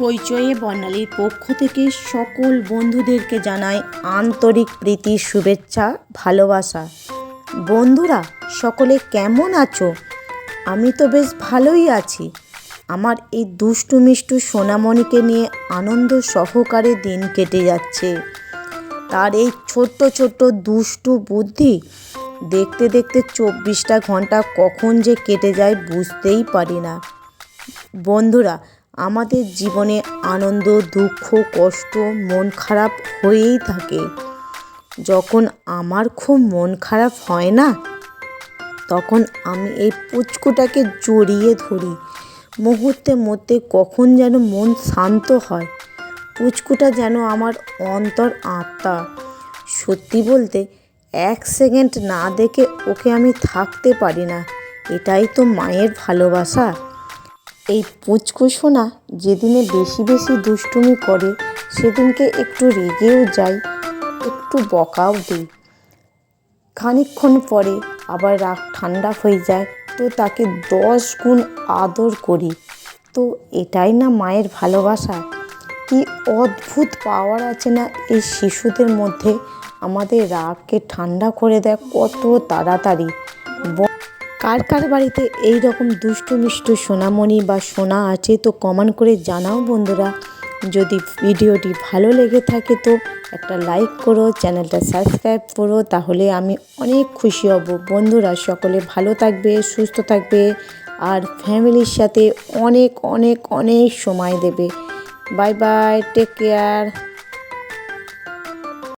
হইচয়ে বর্ণালীর পক্ষ থেকে সকল বন্ধুদেরকে জানাই আন্তরিক প্রীতি, শুভেচ্ছা, ভালোবাসা। বন্ধুরা, সকলে কেমন আছো? আমি তো বেশ ভালোই আছি। আমার এই দুষ্টু মিষ্টু সোনামণিকে নিয়ে আনন্দ সহকারে দিন কেটে যাচ্ছে। তার এই ছোট্ট ছোট্ট দুষ্টু বুদ্ধি দেখতে দেখতে চব্বিশটা ঘণ্টা কখন যে কেটে যায় বুঝতেই পারি না। বন্ধুরা আমাদের জীবনে আনন্দ, দুঃখ, কষ্ট, মন খারাপ হয়েই থাকে। যখন আমার খুব মন খারাপ হয় না, তখন আমি এই পুচকুটাকে জড়িয়ে ধরি। মুহূর্তে মধ্যে কখন যেন মন শান্ত হয়। পুচকুটা যেন আমার অন্তর আত্মা। সত্যি বলতে, এক সেকেন্ড না দেখে ওকে আমি থাকতে পারি না। এটাই তো মায়ের ভালোবাসা। এই পুচকু সোনা যেদিনে বেশি বেশি দুষ্টুমি করে, সেদিনকে একটু রেগেও যাই, একটু বকাও দিই। খানিকক্ষণ পরে আবার রাগ ঠান্ডা হয়ে যায়, তো তাকে দশ গুণ আদর করি। তো এটাই না মায়ের ভালোবাসা? কি অদ্ভুত পাওয়ার আছে না এই শিশুদের মধ্যে? আমাদের রাগকে ঠান্ডা করে দেয় কত তাড়াতাড়ি। কার কার বাড়িতে এই রকম দুষ্টু মিষ্টু সোনামণি বা সোনা আছে তো কমেন্ট করে জানাও বন্ধুরা। যদি ভিডিওটি ভালো লেগে থাকে তো একটা লাইক করো, চ্যানেলটা সাবস্ক্রাইব করো, তাহলে আমি অনেক খুশি হব। বন্ধুরা, সকলে ভালো থাকবে, সুস্থ থাকবে, আর ফ্যামিলির সাথে অনেক অনেক অনেক সময় দেবে। Bye bye, take care.